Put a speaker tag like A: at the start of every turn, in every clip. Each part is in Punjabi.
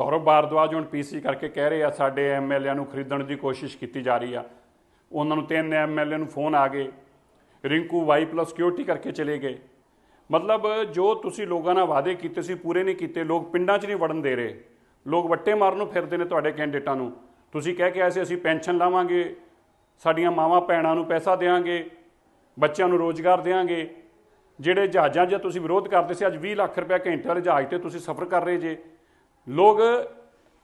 A: ਸੌਰਵ ਭਾਰਦਵਾਜ ਹੁਣ ਪੀਸੀ ਕਰਕੇ ਕਹਿ ਰਹੇ ਆ, ਸਾਡੇ ਐਮਐਲਏ ਨੂੰ ਖਰੀਦਣ ਦੀ ਕੋਸ਼ਿਸ਼ ਕੀਤੀ ਜਾ ਰਹੀ ਆ। ਉਹਨਾਂ ਨੂੰ ਤਿੰਨ ਐਮਐਲਏ ਨੂੰ ਫੋਨ ਆ ਗਏ। ਰਿੰਕੂ ਵਾਈ ਪਲੱਸ ਸਿਕਿਉਰਿਟੀ ਕਰਕੇ ਚਲੇ ਗਏ। ਮਤਲਬ ਜੋ ਤੁਸੀਂ ਲੋਕਾਂ ਨਾਲ ਵਾਅਦੇ ਕੀਤੇ ਸੀ, ਪੂਰੇ ਨਹੀਂ ਕੀਤੇ, ਲੋਕ ਪਿੰਡਾਂ 'ਚ ਨਹੀਂ ਵੜਨ ਦੇ ਰਹੇ। ਲੋਕ ਵੱਟੇ ਮਾਰਨ ਨੂੰ ਫਿਰਦੇ ਨੇ ਤੁਹਾਡੇ ਕੈਂਡੀਡੇਟਾਂ ਨੂੰ। ਤੁਸੀਂ ਕਹਿ ਕੇ ਆਏ ਸੀ, ਅਸੀਂ ਪੈਨਸ਼ਨ ਲਾਵਾਂਗੇ, ਸਾਡੀਆਂ ਮਾਵਾਂ ਭੈਣਾਂ ਨੂੰ ਪੈਸਾ ਦੇਵਾਂਗੇ, ਬੱਚਿਆਂ ਨੂੰ ਰੋਜ਼ਗਾਰ ਦੇਵਾਂਗੇ। ਜਿਹੜੇ ਜਹਾਜ਼ਾਂ 'ਚ ਤੁਸੀਂ ਵਿਰੋਧ ਕਰਦੇ ਸੀ, ਅੱਜ 20 ਲੱਖ ਰੁਪਏ ਘੰਟੇ ਵਾਲੇ ਜਹਾਜ਼ ਤੇ ਤੁਸੀਂ ਸਫ਼ਰ ਕਰ ਰਹੇ ਜੇ। ਲੋਕ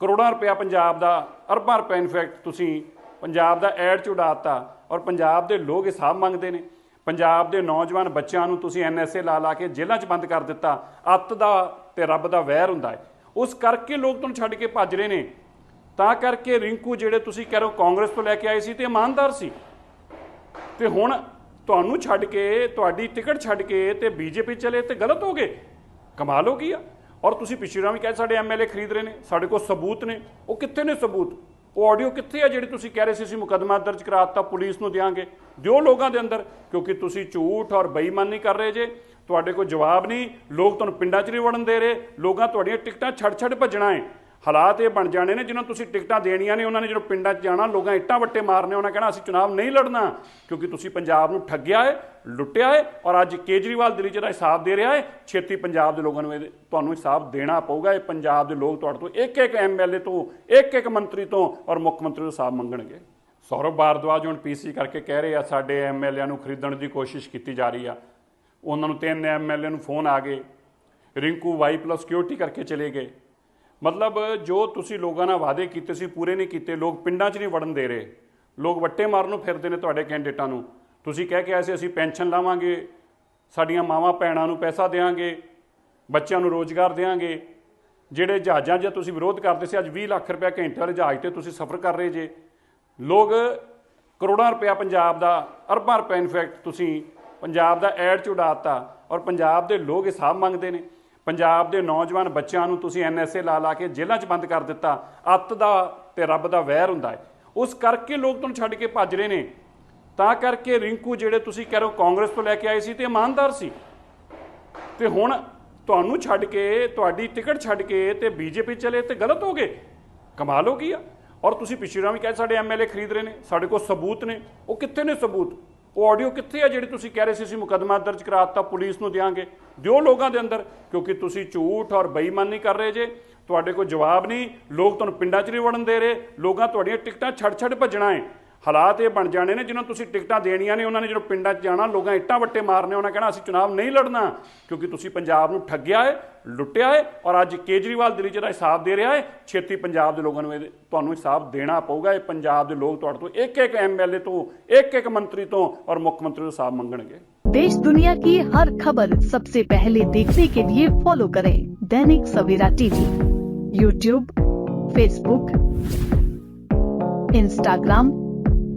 A: ਕਰੋੜਾਂ ਰੁਪਇਆ ਪੰਜਾਬ ਦਾ, ਅਰਬਾਂ ਰੁਪਏ ਇਨਫੈਕਟ ਤੁਸੀਂ ਪੰਜਾਬ ਦਾ ਐਡ ਚ ਉਡਾਤਾ ਔਰ ਪੰਜਾਬ ਦੇ ਲੋਕ ਹਿਸਾਬ ਮੰਗਦੇ ਨੇ। ਪੰਜਾਬ ਦੇ ਨੌਜਵਾਨ ਬੱਚਿਆਂ ਨੂੰ ਤੁਸੀਂ ਐਨਐਸਏ ਲਾ ਲਾ ਕੇ ਜੇਲ੍ਹਾਂ 'ਚ ਬੰਦ ਕਰ ਦਿੱਤਾ, ਅੱਤ ਦਾ ਤੇ ਰੱਬ ਦਾ ਵੈਰ ਹੁੰਦਾ ਹੈ। ਉਸ ਕਰਕੇ ਲੋਕ ਤੁਹਾਨੂੰ ਛੱਡ ਕੇ ਭੱਜ ਰਹੇ ਨੇ। ਤਾਂ ਕਰਕੇ ਰਿੰਕੂ ਜਿਹੜੇ ਤੁਸੀਂ ਕਹਿ ਰਹੇ ਹੋ ਕਾਂਗਰਸ ਤੋਂ ਲੈ ਕੇ ਆਏ ਸੀ ਤੇ ਇਮਾਨਦਾਰ ਸੀ। ਤੇ ਹੁਣ ਤੁਹਾਨੂੰ ਛੱਡ ਕੇ, ਤੁਹਾਡੀ ਟਿਕਟ ਛੱਡ ਕੇ ਤੇ ਬੀਜੇਪੀ ਚਲੇ ਤੇ ਗਲਤ ਹੋ ਗਏ। ਕਮਾਲ ਹੋ ਗਈ ਆ। ਔਰ ਤੁਸੀਂ ਪਿਛਲੀ ਵਾਰ ਵੀ ਕਹੇ ਸਾਡੇ ਐਮਐਲਏ ਖਰੀਦ ਰਹੇ ਨੇ, ਸਾਡੇ ਕੋਲ ਸਬੂਤ ਨੇ। ਉਹ ਕਿੱਥੇ ਨੇ ਸਬੂਤ? ਉਹ ਆਡੀਓ ਕਿੱਥੇ ਆ ਜਿਹੜੀ ਤੁਸੀਂ ਕਹਿ ਰਹੇ ਸੀ ਅਸੀਂ ਮੁਕੱਦਮਾ ਦਰਜ ਕਰਾਤਾ, ਪੁਲਿਸ ਨੂੰ ਦਿਆਂਗੇ? ਦਿਓ ਲੋਕਾਂ ਦੇ ਅੰਦਰ, ਕਿਉਂਕਿ ਤੁਸੀਂ ਝੂਠ ਔਰ ਬੇਈਮਾਨੀ ਕਰ ਰਹੇ ਜੇ। ਤੁਹਾਡੇ ਕੋਲ ਜਵਾਬ ਨਹੀਂ। ਲੋਕ ਤੁਹਾਨੂੰ ਪਿੰਡਾਂ 'ਚ ਨਹੀਂ ਵੜਨ ਦੇ ਰਹੇ। ਲੋਕਾਂ ਤੁਹਾਡੀਆਂ ਟਿਕਟਾਂ ਛੱਡ ਛੱਡ ਭੱਜਣਾ ਹੈ। ਹਾਲਾਤ ਇਹ ਬਣ ਜਾਣੇ ਨੇ ਜਿਹਨਾਂ ਤੁਸੀਂ ਟਿਕਟਾਂ ਦੇਣੀਆਂ ਨੇ, ਉਹਨਾਂ ਨੇ ਜਦੋਂ ਪਿੰਡਾਂ 'ਚ ਜਾਣਾ, ਲੋਕਾਂ ਇੱਟਾਂ ਵੱਟੇ ਮਾਰਨੇ, ਉਹਨਾਂ ਕਹਿਣਾ, ਅਸੀਂ ਚੁਣਾਵ ਨਹੀਂ ਲੜਨਾ, ਕਿਉਂਕਿ ਤੁਸੀਂ ਪੰਜਾਬ ਨੂੰ ਠੱਗਿਆ ਹੈ ਲੁੱਟਿਆ ਹੈ ਔਰ ਅੱਜ ਕੇਜਰੀਵਾਲ ਦਿੱਲੀ 'ਚ ਦਾ ਹਿਸਾਬ ਦੇ ਰਿਹਾ ਹੈ ਛੇਤੀ ਪੰਜਾਬ ਦੇ ਲੋਕਾਂ ਨੂੰ ਇਹਦੇ- ਤੁਹਾਨੂੰ ਹਿਸਾਬ ਦੇਣਾ ਪਊਗਾ, ਇਹ ਪੰਜਾਬ ਦੇ ਲੋਕ ਤੁਹਾਡੇ ਤੋਂ ਇੱਕ ਇੱਕ ਐਮਐਲਏ ਤੋਂ ਇੱਕ ਇੱਕ ਮੰਤਰੀ ਤੋਂ ਔਰ ਮੁੱਖ ਮੰਤਰੀ ਤੋਂ ਹਿਸਾਬ ਮੰਗਣਗੇ। ਸੌਰਵ ਭਾਰਦਵਾਜ ਹੁਣ ਪੀਸੀ ਕਰਕੇ ਕਹਿ ਰਹੇ ਆ, ਸਾਡੇ ਐਮਐਲਏ ਨੂੰ ਖਰੀਦਣ ਦੀ ਕੋਸ਼ਿਸ਼ ਕੀਤੀ ਜਾ ਰਹੀ ਆ। ਉਹਨਾਂ ਨੂੰ ਤਿੰਨ ਐਮਐਲਏ ਨੂੰ ਫੋਨ ਆ ਗਏ। ਰਿੰਕੂ ਵਾਈ ਪਲੱਸ ਸਿਕਿਉਰਿਟੀ ਕਰਕੇ ਚਲੇ ਗਏ। ਮਤਲਬ ਜੋ ਤੁਸੀਂ ਲੋਕਾਂ ਨਾਲ ਵਾਅਦੇ ਕੀਤੇ ਸੀ, ਪੂਰੇ ਨਹੀਂ ਕੀਤੇ, ਲੋਕ ਪਿੰਡਾਂ 'ਚ ਨਹੀਂ ਵੜਨ ਦੇ ਰਹੇ। ਲੋਕ ਵੱਟੇ ਮਾਰਨ ਨੂੰ ਫਿਰਦੇ ਨੇ ਤੁਹਾਡੇ ਕੈਂਡੀਡੇਟਾਂ ਨੂੰ। ਤੁਸੀਂ ਕਹਿ ਕੇ ਆਏ ਸੀ, ਅਸੀਂ ਪੈਨਸ਼ਨ ਲਾਵਾਂਗੇ, ਸਾਡੀਆਂ ਮਾਵਾਂ ਭੈਣਾਂ ਨੂੰ ਪੈਸਾ ਦੇਵਾਂਗੇ ਬੱਚਿਆਂ ਨੂੰ ਰੋਜ਼ਗਾਰ ਦੇਵਾਂਗੇ ਜਿਹੜੇ ਜਹਾਜ਼ਾਂ 'ਚ ਤੁਸੀਂ ਵਿਰੋਧ ਕਰਦੇ ਸੀ, ਅੱਜ 20 ਲੱਖ ਰੁਪਏ ਘੰਟੇ ਵਾਲੇ ਜਹਾਜ਼ ਤੇ ਤੁਸੀਂ ਸਫ਼ਰ ਕਰ ਰਹੇ ਜੇ। ਲੋਕ ਕਰੋੜਾਂ ਰੁਪਇਆ ਪੰਜਾਬ ਦਾ, ਅਰਬਾਂ ਰੁਪਏ ਇਨਫੈਕਟ ਤੁਸੀਂ ਪੰਜਾਬ ਦਾ ਐਡ ਚ ਉਡਾਤਾ ਔਰ ਪੰਜਾਬ ਦੇ ਲੋਕ ਹਿਸਾਬ ਮੰਗਦੇ ਨੇ। ਪੰਜਾਬ ਦੇ ਨੌਜਵਾਨ ਬੱਚਿਆਂ ਨੂੰ ਤੁਸੀਂ ਐਨਐਸਏ ਲਾ ਲਾ ਕੇ ਜੇਲ੍ਹਾਂ 'ਚ ਬੰਦ ਕਰ ਦਿੱਤਾ, ਅੱਤ ਦਾ ਤੇ ਰੱਬ ਦਾ ਵੈਰ ਹੁੰਦਾ ਹੈ। ਉਸ ਕਰਕੇ ਲੋਕ ਤੁਹਾਨੂੰ ਛੱਡ ਕੇ ਭੱਜ ਰਹੇ ਨੇ। ਤਾਂ ਕਰਕੇ ਰਿੰਕੂ ਜਿਹੜੇ ਤੁਸੀਂ ਕਹਿ ਰਹੇ ਹੋ ਕਾਂਗਰਸ ਤੋਂ ਲੈ ਕੇ ਆਏ ਸੀ ਤੇ ਇਮਾਨਦਾਰ ਸੀ। ਤੇ ਹੁਣ ਤੁਹਾਨੂੰ ਛੱਡ ਕੇ, ਤੁਹਾਡੀ ਟਿਕਟ ਛੱਡ ਕੇ ਤੇ ਬੀਜੇਪੀ ਚਲੇ ਤੇ ਗਲਤ ਹੋ ਗਏ। ਕਮਾਲ ਹੋ ਗਈ ਆ। ਔਰ ਤੁਸੀਂ ਪਿਛਲੀ ਵਾਰ ਵੀ ਕਹੇ ਸਾਡੇ ਐਮਐਲਏ ਖਰੀਦ ਰਹੇ ਨੇ, ਸਾਡੇ ਕੋਲ ਸਬੂਤ ਨੇ। ਉਹ ਕਿੱਥੇ ਨੇ ਸਬੂਤ? ਉਹ ਆਡੀਓ ਕਿੱਥੇ ਆ ਜਿਹੜੀ ਤੁਸੀਂ ਕਹਿ ਰਹੇ ਸੀ ਅਸੀਂ ਮੁਕੱਦਮਾ ਦਰਜ ਕਰਾਤਾ, ਪੁਲਿਸ ਨੂੰ ਦਿਆਂਗੇ। ਦਿਓ ਲੋਕਾਂ ਦੇ ਅੰਦਰ, ਕਿਉਂਕਿ ਤੁਸੀਂ ਝੂਠ ਔਰ ਬੇਈਮਾਨੀ ਕਰ ਰਹੇ ਜੇ। ਤੁਹਾਡੇ ਕੋਲ ਜਵਾਬ ਨਹੀਂ। ਲੋਕ ਤੁਹਾਨੂੰ ਪਿੰਡਾਂ 'ਚ ਨਹੀਂ ਵੜਨ ਦੇ ਰਹੇ। ਲੋਕਾਂ ਤੁਹਾਡੀਆਂ ਟਿਕਟਾਂ ਛੱਡ ਛੱਡ ਭੱਜਣਾ ਹੈ ਹਾਲਾਤ ਇਹ ਬਣ ਜਾਣੇ ਨੇ ਜਿਹਨਾਂ ਨੂੰ ਤੁਸੀਂ ਟਿਕਟਾਂ ਦੇਣੀਆਂ ਨੇ ਉਹਨਾਂ ਨੇ ਜਦੋਂ ਪਿੰਡਾਂ 'ਚ ਜਾਣਾ ਲੋਕਾਂ ਇੱਟਾਂ ਵੱਟੇ ਮਾਰਨੇ ਉਹਨਾਂ ਕਹਿਣਾ ਅਸੀਂ ਚੁਣਾਵ ਨਹੀਂ ਲੜਨਾ ਕਿਉਂਕਿ ਤੁਸੀਂ ਪੰਜਾਬ ਨੂੰ ਠੱਗਿਆ ਹੈ ਲੁੱਟਿਆ ਹੈ ਔਰ ਅੱਜ ਕੇਜਰੀਵਾਲ ਦਿੱਲੀ 'ਚ ਦਾ ਹਿਸਾਬ ਦੇ ਰਿਹਾ ਹੈ ਛੇਤੀ ਪੰਜਾਬ ਦੇ ਲੋਕਾਂ ਨੂੰ ਇਹਦੇ- ਤੁਹਾਨੂੰ ਹਿਸਾਬ ਦੇਣਾ ਪਊਗਾ ਇਹ ਪੰਜਾਬ ਦੇ ਲੋਕ ਤੁਹਾਡੇ ਤੋਂ ਇੱਕ ਇੱਕ ਐਮਐਲਏ ਤੋਂ ਇੱਕ ਇੱਕ ਮੰਤਰੀ ਤੋਂ ਔਰ ਮੁੱਖ ਮੰਤਰੀ ਤੋਂ ਹਿਸਾਬ ਮੰਗਣਗੇ
B: देश दुनिया की हर खबर सबसे पहले देखने के लिए फॉलो करें Dainik Savera TV YouTube Facebook Instagram